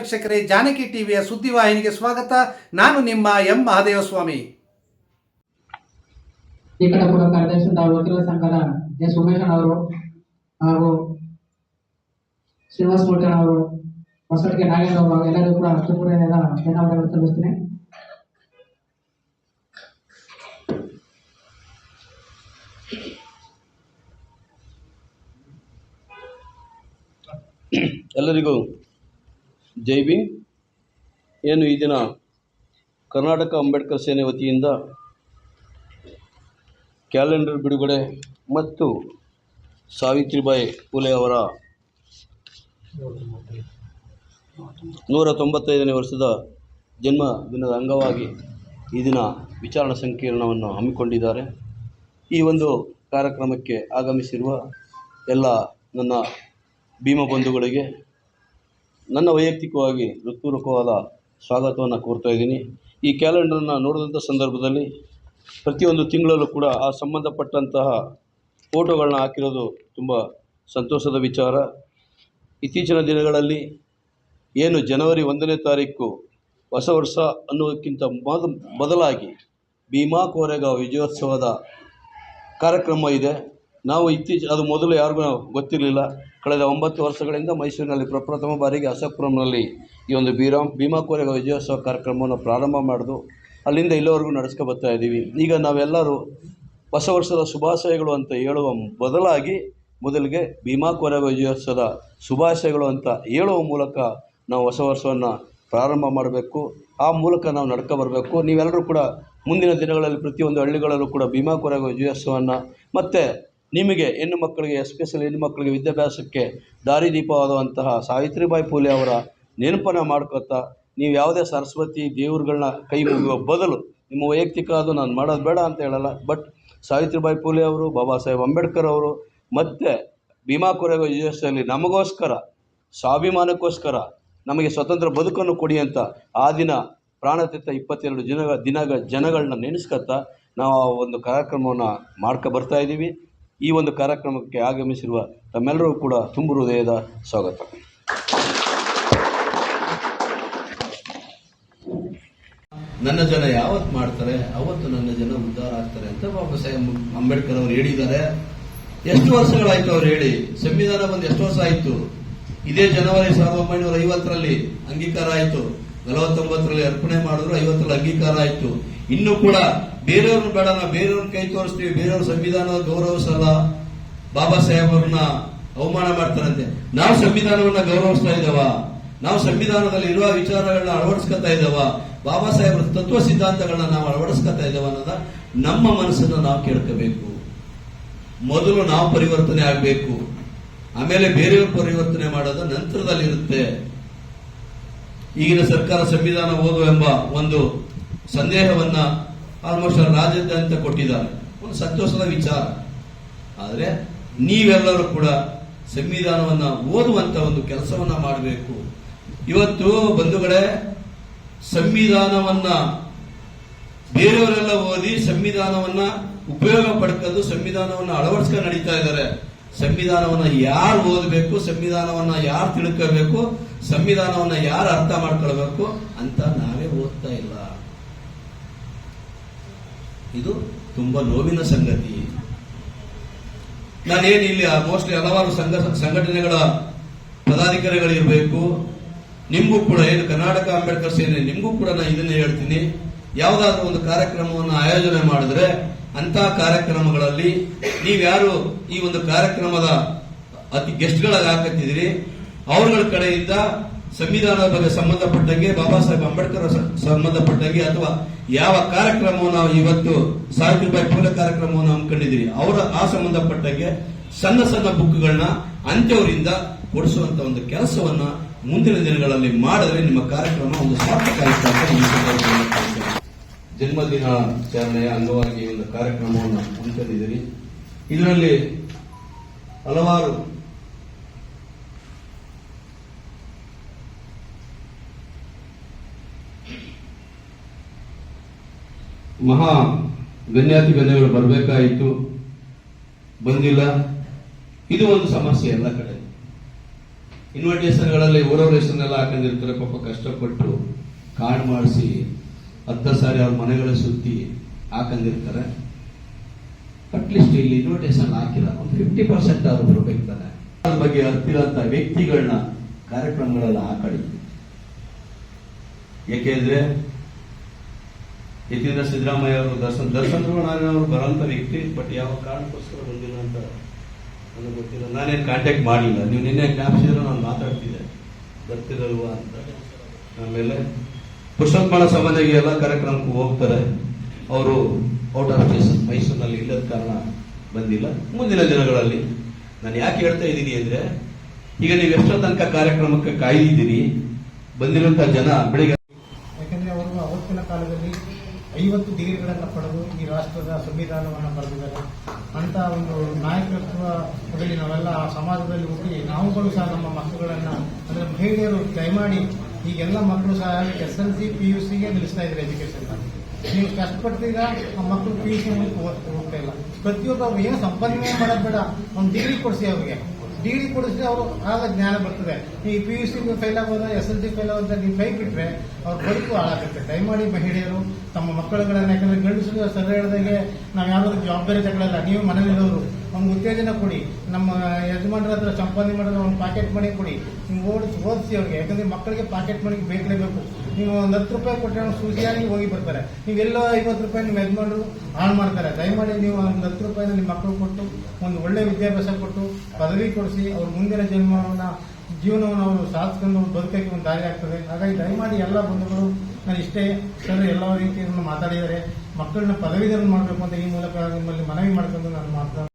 ವೀಕ್ಷಕರೇ ಜಾನಕಿ ಟಿವಿಯ ಸುದ್ದಿವಾಹಿನಿಗೆ ಸ್ವಾಗತ. ನಾನು ನಿಮ್ಮ ಎಂ. ಮಹಾದೇವಸ್ವಾಮಿ. ಕೂಡ ಕಾರ್ಯದರ್ಶಿ ವಕೀಲರ ಸಂಘದ ಎಸ್. ಉಮೇಶನ್ ಅವರು ಹಾಗೂ ಶ್ರೀನಿವಾಸ ಮೂರ್ತಿ ಅವರು ಹೊಸಟಿಗೆ ನಾಗೇಂದ್ರ ಅವರು ಎಲ್ಲರಿಗೂ ಕೂಡ ತುಂಬ ಧನ್ಯವಾದಗಳು ತಿಳಿಸ್ತೀನಿ ಎಲ್ಲರಿಗೂ ಜೈ ಭೀಮ್ ಏನು ಈ ದಿನ ಕರ್ನಾಟಕ ಅಂಬೇಡ್ಕರ್ ಸೇನೆ ವತಿಯಿಂದ ಕ್ಯಾಲೆಂಡರ್ ಬಿಡುಗಡೆ ಮತ್ತು ಸಾವಿತ್ರಿಬಾಯಿ ಫುಲೆ ಅವರ ನೂರ ತೊಂಬತ್ತೈದನೇ ವರ್ಷದ ಜನ್ಮ ದಿನದ ಅಂಗವಾಗಿ ಈ ದಿನ ವಿಚಾರಣಾ ಸಂಕೀರ್ಣವನ್ನು ಹಮ್ಮಿಕೊಂಡಿದ್ದಾರೆ. ಈ ಒಂದು ಕಾರ್ಯಕ್ರಮಕ್ಕೆ ಆಗಮಿಸಿರುವ ಎಲ್ಲ ನನ್ನ ಭೀಮ ಬಂಧುಗಳಿಗೆ ನನ್ನ ವೈಯಕ್ತಿಕವಾಗಿ ಹೃತ್ಪೂರ್ವಕವಾದ ಸ್ವಾಗತವನ್ನು ಕೋರ್ತಾ ಇದ್ದೀನಿ. ಈ ಕ್ಯಾಲೆಂಡರನ್ನು ನೋಡಿದಂಥ ಸಂದರ್ಭದಲ್ಲಿ ಪ್ರತಿಯೊಂದು ತಿಂಗಳಲ್ಲೂ ಕೂಡ ಆ ಸಂಬಂಧಪಟ್ಟಂತಹ ಫೋಟೋಗಳನ್ನ ಹಾಕಿರೋದು ತುಂಬ ಸಂತೋಷದ ವಿಚಾರ. ಇತ್ತೀಚಿನ ದಿನಗಳಲ್ಲಿ ಏನು ಜನವರಿ ಒಂದನೇ ತಾರೀಕು ಹೊಸ ವರ್ಷ ಅನ್ನೋದಕ್ಕಿಂತ ಮೊದ ಬದಲಾಗಿ ಭೀಮಾ ಕೋರೆಗಾವ್ ವಿಜಯೋತ್ಸವದ ಕಾರ್ಯಕ್ರಮ ಇದೆ. ನಾವು ಇತ್ತೀಚೆ, ಅದು ಮೊದಲು ಯಾರಿಗೂ ಗೊತ್ತಿರಲಿಲ್ಲ. ಕಳೆದ ಒಂಬತ್ತು ವರ್ಷಗಳಿಂದ ಮೈಸೂರಿನಲ್ಲಿ ಪ್ರಪ್ರಥಮ ಬಾರಿಗೆ ಅಶೋಕ್ಪುರಂನಲ್ಲಿ ಈ ಒಂದು ಬೀರಾಮ್ ಭೀಮಾ ಕೋರೆಗಾಂವ್ ವಿಜಯೋತ್ಸವ ಕಾರ್ಯಕ್ರಮವನ್ನು ಪ್ರಾರಂಭ ಮಾಡಿದು ಅಲ್ಲಿಂದ ಇಲ್ಲಿವರೆಗೂ ನಡೆಸ್ಕೊ ಬರ್ತಾ ಇದ್ದೀವಿ. ಈಗ ನಾವೆಲ್ಲರೂ ಹೊಸ ವರ್ಷದ ಶುಭಾಶಯಗಳು ಅಂತ ಹೇಳುವ ಬದಲಾಗಿ ಮೊದಲಿಗೆ ಭೀಮಾ ಕೋರೆಗಾಂವ್ ವಿಜಯೋತ್ಸವದ ಶುಭಾಶಯಗಳು ಅಂತ ಹೇಳುವ ಮೂಲಕ ನಾವು ಹೊಸ ವರ್ಷವನ್ನು ಪ್ರಾರಂಭ ಮಾಡಬೇಕು. ಆ ಮೂಲಕ ನಾವು ನಡ್ಕೊ ಬರಬೇಕು. ನೀವೆಲ್ಲರೂ ಕೂಡ ಮುಂದಿನ ದಿನಗಳಲ್ಲಿ ಪ್ರತಿಯೊಂದು ಹಳ್ಳಿಗಳಲ್ಲೂ ಕೂಡ ಭೀಮಾ ಕೋರೆಗಾಂವ್ ವಿಜಯೋತ್ಸವವನ್ನು ಮತ್ತು ನಿಮಗೆ ಹೆಣ್ಣು ಮಕ್ಕಳಿಗೆ ಎಸ್ಪೆಷಲಿ ಹೆಣ್ಣು ಮಕ್ಕಳಿಗೆ ವಿದ್ಯಾಭ್ಯಾಸಕ್ಕೆ ದಾರಿದೀಪವಾದಂತಹ ಸಾವಿತ್ರಿಬಾಯಿ ಫೂಲೆ ಅವರ ನೆನಪನ್ನು ಮಾಡ್ಕೊತಾ ನೀವು ಯಾವುದೇ ಸರಸ್ವತಿ ದೇವ್ರುಗಳನ್ನ ಕೈ ಮುಗಿಯುವ ಬದಲು ನಿಮ್ಮ ವೈಯಕ್ತಿಕ ಅದು ನಾನು ಮಾಡೋದು ಬೇಡ ಅಂತ ಹೇಳಲ್ಲ. ಬಟ್ ಸಾವಿತ್ರಿಬಾಯಿ ಫೂಲೆ ಅವರು, ಬಾಬಾ ಸಾಹೇಬ್ ಅಂಬೇಡ್ಕರ್ ಅವರು, ಮತ್ತು ಭೀಮಾ ಕೊರೆಗ ವಿಜಯೋತ್ಸವದಲ್ಲಿ ನಮಗೋಸ್ಕರ, ಸ್ವಾಭಿಮಾನಕ್ಕೋಸ್ಕರ ನಮಗೆ ಸ್ವತಂತ್ರ ಬದುಕನ್ನು ಕೊಡಿ ಅಂತ ಆ ದಿನ ಪ್ರಾಣತೆತ್ತ ಇಪ್ಪತ್ತೆರಡು ದಿನ ದಿನಗಳ ಜನಗಳನ್ನ ನಾವು ಆ ಒಂದು ಕಾರ್ಯಕ್ರಮವನ್ನು ಮಾಡ್ಕೊ ಬರ್ತಾ ಇದ್ದೀವಿ. ಈ ಒಂದು ಕಾರ್ಯಕ್ರಮಕ್ಕೆ ಆಗಮಿಸಿರುವ ತಮ್ಮೆಲ್ಲರೂ ಕೂಡ ತುಂಬು ಹೃದಯದ ಸ್ವಾಗತ. ನನ್ನ ಜನ ಯಾವತ್ತು ಮಾಡ್ತಾರೆ, ಅವತ್ತು ನನ್ನ ಜನ ಉದ್ಧಾರ ಆಗ್ತಾರೆ ಅಂತ ಬಾಬಾ ಸಾಹೇಬ್ ಅಂಬೇಡ್ಕರ್ ಅವರು ಹೇಳಿದ್ದಾರೆ. ಎಷ್ಟು ವರ್ಷಗಳಾಯ್ತು ಅವ್ರು ಹೇಳಿ? ಸಂವಿಧಾನ ಬಂದು ಎಷ್ಟು ವರ್ಷ ಆಯ್ತು? ಇದೇ ಜನವರಿ ಸಾವಿರದ ಒಂಬೈನೂರ ಐವತ್ತರಲ್ಲಿ ಅಂಗೀಕಾರ ಆಯ್ತು. ನಲವತ್ತೊಂಬತ್ತರಲ್ಲಿ ಅರ್ಪಣೆ ಮಾಡಿದ್ರು, ಐವತ್ತರಲ್ಲಿ ಅಂಗೀಕಾರ ಆಯ್ತು. ಇನ್ನೂ ಕೂಡ ಬೇರೆಯವ್ರನ್ನ ಬೇಡ, ನಾವು ಬೇರೆಯವ್ರನ್ನ ಕೈ ತೋರಿಸ್ತೀವಿ, ಬೇರೆಯವ್ರ ಸಂವಿಧಾನ ಗೌರವಿಸಲ್ಲ ಬಾಬಾ ಸಾಹೇಬ್ ಅವ್ರನ್ನ ಅವಮಾನ ಮಾಡ್ತಾರಂತೆ. ನಾವು ಸಂವಿಧಾನವನ್ನ ಗೌರವಿಸ್ತಾ ಇದ್ದಾವ, ನಾವು ಸಂವಿಧಾನದಲ್ಲಿ ಇರುವ ವಿಚಾರಗಳನ್ನ ಅಳವಡಿಸ್ಕೊತಾ ಇದ್ದಾವ, ಬಾಬಾ ಸಾಹೇಬ್ರ ತತ್ವ ಸಿದ್ಧಾಂತಗಳನ್ನ ನಾವು ಅಳವಡಿಸ್ಕೊತಾ ಇದ್ದಾವ ಅನ್ನೋದ ನಮ್ಮ ಮನಸ್ಸನ್ನ ನಾವು ಕೇಳ್ಕೋಬೇಕು. ಮೊದಲು ನಾವು ಪರಿವರ್ತನೆ ಆಗಬೇಕು. ಆಮೇಲೆ ಬೇರೆಯವ್ರ ಪರಿವರ್ತನೆ ಮಾಡೋದು ನಂತರದಲ್ಲಿರುತ್ತೆ. ಈಗಿನ ಸರ್ಕಾರ ಸಂವಿಧಾನ ಓದು ಎಂಬ ಒಂದು ಸಂದೇಹವನ್ನ ಆಲ್ಮೋಸ್ಟ್ ರಾಜ್ಯಾದ್ಯಂತ ಕೊಟ್ಟಿದ್ದಾರೆ. ಒಂದು ಸಂತೋಷದ ವಿಚಾರ. ಆದರೆ ನೀವೆಲ್ಲರೂ ಕೂಡ ಸಂವಿಧಾನವನ್ನು ಓದುವಂತ ಒಂದು ಕೆಲಸವನ್ನ ಮಾಡಬೇಕು. ಇವತ್ತು ಬಂಧುಗಳೇ, ಸಂವಿಧಾನವನ್ನ ಬೇರೆಯವರೆಲ್ಲ ಓದಿ ಸಂವಿಧಾನವನ್ನ ಉಪಯೋಗ ಪಡ್ಕೊಂಡು ಸಂವಿಧಾನವನ್ನ ಅಳವಡಿಸ್ಕೊಂಡು ನಡೀತಾ ಇದ್ದಾರೆ. ಸಂವಿಧಾನವನ್ನ ಯಾರು ಓದಬೇಕು, ಸಂವಿಧಾನವನ್ನ ಯಾರು ತಿಳ್ಕೋಬೇಕು, ಸಂವಿಧಾನವನ್ನ ಯಾರು ಅರ್ಥ ಮಾಡ್ಕೊಳ್ಬೇಕು ಅಂತ ನಾವೇ ಓದ್ತಾ ಇಲ್ಲ. ಇದು ತುಂಬಾ ನೋವಿನ ಸಂಗತಿ. ನಾನೇನು ಇಲ್ಲಿ ಮೋಸ್ಟ್ಲಿ ಹಲವಾರು ಸಂಘ ಸಂಘಟನೆಗಳ ಪದಾಧಿಕಾರಿಗಳಿರಬೇಕು. ನಿಮಗೂ ಕೂಡ ಏನು ಕರ್ನಾಟಕ ಅಂಬೇಡ್ಕರ್ ಸೇನೆ, ನಿಮಗೂ ಕೂಡ ನಾನು ಇದನ್ನೇ ಹೇಳ್ತೀನಿ. ಯಾವುದಾದ್ರೂ ಒಂದು ಕಾರ್ಯಕ್ರಮವನ್ನು ಆಯೋಜನೆ ಮಾಡಿದ್ರೆ ಅಂತ ಕಾರ್ಯಕ್ರಮಗಳಲ್ಲಿ ನೀವ್ಯಾರು ಈ ಒಂದು ಕಾರ್ಯಕ್ರಮದ ಅತಿ ಗೆಸ್ಟ್ಗಳಾಗಿ ಹಾಕತ್ತಿದ್ದೀರಿ, ಅವ್ರಗಳ ಕಡೆಯಿಂದ ಸಂವಿಧಾನದ ಬಗ್ಗೆ ಸಂಬಂಧಪಟ್ಟಂಗೆ ಬಾಬಾ ಸಾಹೇಬ್ ಅಂಬೇಡ್ಕರ್ ಸಂಬಂಧಪಟ್ಟಂಗೆ ಅಥವಾ ಯಾವ ಕಾರ್ಯಕ್ರಮವನ್ನು ನಾವು ಇವತ್ತು ಸಾವಿತ್ರಿಬಾಯಿ ಫೂಲೆ ಕಾರ್ಯಕ್ರಮವನ್ನು ಹಮ್ಮಿಕೊಂಡಿದ್ದೀರಿ, ಅವರ ಆ ಸಂಬಂಧಪಟ್ಟಂಗೆ ಸಣ್ಣ ಸಣ್ಣ ಬುಕ್ಗಳನ್ನ ಅಂತ್ಯವರಿಂದ ಕೊಡಿಸುವಂತ ಒಂದು ಕೆಲಸವನ್ನ ಮುಂದಿನ ದಿನಗಳಲ್ಲಿ ಮಾಡಿದ್ರೆ ನಿಮ್ಮ ಕಾರ್ಯಕ್ರಮ ಒಂದು ಸಾರ್ಥಕ ಜನ್ಮದಿನಾಚರಣೆಯ ಅಂಗವಾಗಿ ಒಂದು ಕಾರ್ಯಕ್ರಮವನ್ನು ಹಮ್ಮಿಕೊಂಡಿದ್ದೀರಿ. ಇದರಲ್ಲಿ ಹಲವಾರು ಮಹಾ ಗಣ್ಯಾತಿ ಗಣ್ಯಗಳು ಬರಬೇಕಾಯಿತು, ಬಂದಿಲ್ಲ. ಇದು ಒಂದು ಸಮಸ್ಯೆ ಎಲ್ಲ ಕಡೆ. ಇನ್ವಿಟೇಷನ್ಗಳಲ್ಲಿ ಊರವ್ರ ಹೆಸರನ್ನೆಲ್ಲ ಹಾಕೊಂಡಿರ್ತಾರೆ, ಪಾಪ ಕಷ್ಟಪಟ್ಟು ಕಾರ್ಡ್ ಮಾಡಿಸಿ, ಹತ್ತು ಸಾರಿ ಅವ್ರ ಮನೆಗಳ ಸುತ್ತಿ ಹಾಕೊಂಡಿರ್ತಾರೆ. ಅಟ್ಲೀಸ್ಟ್ ಇಲ್ಲಿ ಇನ್ವಿಟೇಷನ್ ಹಾಕಿಲ್ಲ. ಒಂದು ಫಿಫ್ಟಿ ಪರ್ಸೆಂಟ್ ಆದ್ರೂ ಬರ್ಬೇಕು ತಾನೆ ಅದ್ರ ಬಗ್ಗೆ ಹತ್ತಿರಂತ ವ್ಯಕ್ತಿಗಳನ್ನ ಕಾರ್ಯಕ್ರಮಗಳೆಲ್ಲ ಹಾಕಳಿ. ಏಕೆಂದ್ರೆ ಯತೀಂದ್ರ ಸಿದ್ದರಾಮಯ್ಯ ಅವರು ದರ್ಶನ್ ದರ್ಶನ್ ಅವರು ಬರೋಂಥ ವ್ಯಕ್ತಿ ಬಟ್ ಯಾವ ಕಾರಣಕ್ಕೋಸ್ಕರ ಬಂದಿಲ್ಲ ಅಂತ ನನಗೆ ಗೊತ್ತಿಲ್ಲ. ನಾನೇನು ಕಾಂಟ್ಯಾಕ್ಟ್ ಮಾಡಲಿಲ್ಲ. ನೀವು ನಿನ್ನೆ ಜ್ಞಾಪಿಸಿದ್ರೆ ನಾನು ಮಾತಾಡ್ತಿದ್ದೆ. ಬರ್ತಿರಲ್ವಾ ಅಂತ. ಆಮೇಲೆ ಪುರುಷೋತ್ತಮ ಸಂಬಂಧಿಗೆ ಎಲ್ಲ ಕಾರ್ಯಕ್ರಮಕ್ಕೂ ಹೋಗ್ತಾರೆ. ಅವರು ಔಟ್ ಆಫ್ ಸ್ಟೇಷನ್ ಮೈಸೂರಿನಲ್ಲಿ ಇಲ್ಲದ ಕಾರಣ ಬಂದಿಲ್ಲ. ಮುಂದಿನ ದಿನಗಳಲ್ಲಿ ನಾನು ಯಾಕೆ ಹೇಳ್ತಾ ಇದ್ದೀನಿ ಅಂದ್ರೆ, ಈಗ ನೀವು ಎಷ್ಟೋ ತನಕ ಕಾರ್ಯಕ್ರಮಕ್ಕೆ ಕಾಯ್ದಿದ್ದೀರಿ ಬಂದಿರುವಂತಹ ಜನ ಬೆಳಿಗ್ಗೆ ಯಾಕಂದ್ರೆ ಅವರು ಅವತ್ತಿನ ಕಾಲದಲ್ಲಿ ಐವತ್ತು ಡಿಗ್ರಿಗಳನ್ನು ಪಡೆದು ಈ ರಾಷ್ಟ್ರದ ಸಂವಿಧಾನವನ್ನು ಬರೆದಿದ್ದಾರೆ. ಅಂತ ಒಂದು ನಾಯಕತ್ವದಲ್ಲಿ ನಾವೆಲ್ಲ ಆ ಸಮಾಜದಲ್ಲಿ ಹೋಗಿ ನಾವುಗಳು ಸಹ ನಮ್ಮ ಮಕ್ಕಳನ್ನು, ಅಂದ್ರೆ ಮಹಿಳೆಯರು ದಯಮಾಡಿ ಈಗೆಲ್ಲ ಮಕ್ಕಳು ಸಹ S L C, P U ಸಿಗೆ ನಿಲ್ಲಿಸ್ತಾ ಇದ್ದಾರೆ ಎಜುಕೇಶನ್ ನೀವು ಕಷ್ಟಪಡ್ತೀರಾ, ಆ ಮಕ್ಕಳು ಪಿ ಯು ಸಿ ಹೋಗ್ತಾ ಇಲ್ಲ. ಪ್ರತಿಯೊಬ್ಬ ಏನು ಸಂಪಾದನೆ ಮಾಡೋದು ಬೇಡ. ಒಂದು ಡಿಗ್ರಿ ಕೊಡಿಸಿ ಅವ್ರಿಗೆ. ಡಿಗ್ರಿ ಕೊಡಿಸಿದ್ರೆ ಅವರು ಆಗ ಜ್ಞಾನ ಬರ್ತದೆ. ಈ ಪಿ ಯು ಸಿ ಫೈಲ್ ಆಗೋದು ಎಸ್ ಎಲ್ ಸಿ ಫೈಲ್ ಆಗೋದು ನೀವು ಕೈ ಬಿಟ್ರೆ ಅವ್ರ ಬದುಕು ಹಾಳಾಗುತ್ತೆ. ದಯಮಾಡಿ ಮಹಿಳೆಯರು, ತಮ್ಮ ಮಕ್ಕಳುಗಳನ್ನ ಯಾಕಂದ್ರೆ ಗಂಡಸರು ಸರ್ ಹೇಳಿದಾಗೆ ನಾವು ಯಾವ್ದಾದ್ರು ಜವಾಬ್ದಾರಿ ತಗೊಳ್ಳಲ್ಲ ನೀವು ಮನೇಲಿರೋರು. ಒಂದು ಉತ್ತೇಜನ ಕೊಡಿ. ನಮ್ಮ ಯಜಮಾನ್ರ ಹತ್ರ ಸಂಪಾದನೆ ಮಾಡಿದ್ರೆ ಒಂದು ಪಾಕೆಟ್ ಮನಿ ಕೊಡಿ. ನೀವು ಓಡಿಸಿ ಓದಿಸಿ ಅವ್ರಿಗೆ. ಯಾಕಂದ್ರೆ ಮಕ್ಕಳಿಗೆ ಪಾಕೆಟ್ ಮನಿಗೆ ಬೇಕಲೇಬೇಕು ನೀವು ಒಂದು ಹತ್ತು ರೂಪಾಯಿ ಕೊಟ್ಟರೆ ಅವ್ನು ಸೂಚಿಯಾಗಿ ಹೋಗಿ ಬರ್ತಾರೆ. ನೀವೆಲ್ಲೋ ಐವತ್ತು ರೂಪಾಯಿ ನಿಮ್ಮ ಯಜಮಾನರು ಹಾಳು ಮಾಡ್ತಾರೆ. ದಯಮಾಡಿ ನೀವು ಒಂದು ಹತ್ತು ರೂಪಾಯಿನ ನಿಮ್ಮ ಮಕ್ಕಳು ಕೊಟ್ಟು, ಒಂದು ಒಳ್ಳೆ ವಿದ್ಯಾಭ್ಯಾಸ ಕೊಟ್ಟು, ಪದವಿ ಕೊಡಿಸಿ, ಅವ್ರ ಮುಂದಿನ ಜನ್ಮವನ್ನ, ಜೀವನವನ್ನು ಅವರು ಸಾಧಿಸ್ಕೊಂಡು ಬದುಕಕ್ಕೆ ಒಂದು ದಾರಿ ಆಗ್ತದೆ. ಹಾಗಾಗಿ ದಯಮಾಡಿ ಎಲ್ಲ ಬಂಧುಗಳು, ನಾನು ಇಷ್ಟೇ ಸರ್ ಎಲ್ಲ ರೀತಿಯನ್ನು ಮಾತಾಡಿದ್ದಾರೆ. ಮಕ್ಕಳನ್ನ ಪದವೀಧರನ್ನು ಮಾಡಬೇಕು ಅಂತ ಈ ಮೂಲಕ ನಿಮ್ಮಲ್ಲಿ ಮನವಿ ಮಾಡ್ಕೊಂಡು ನಾನು ಮಾತಾಡ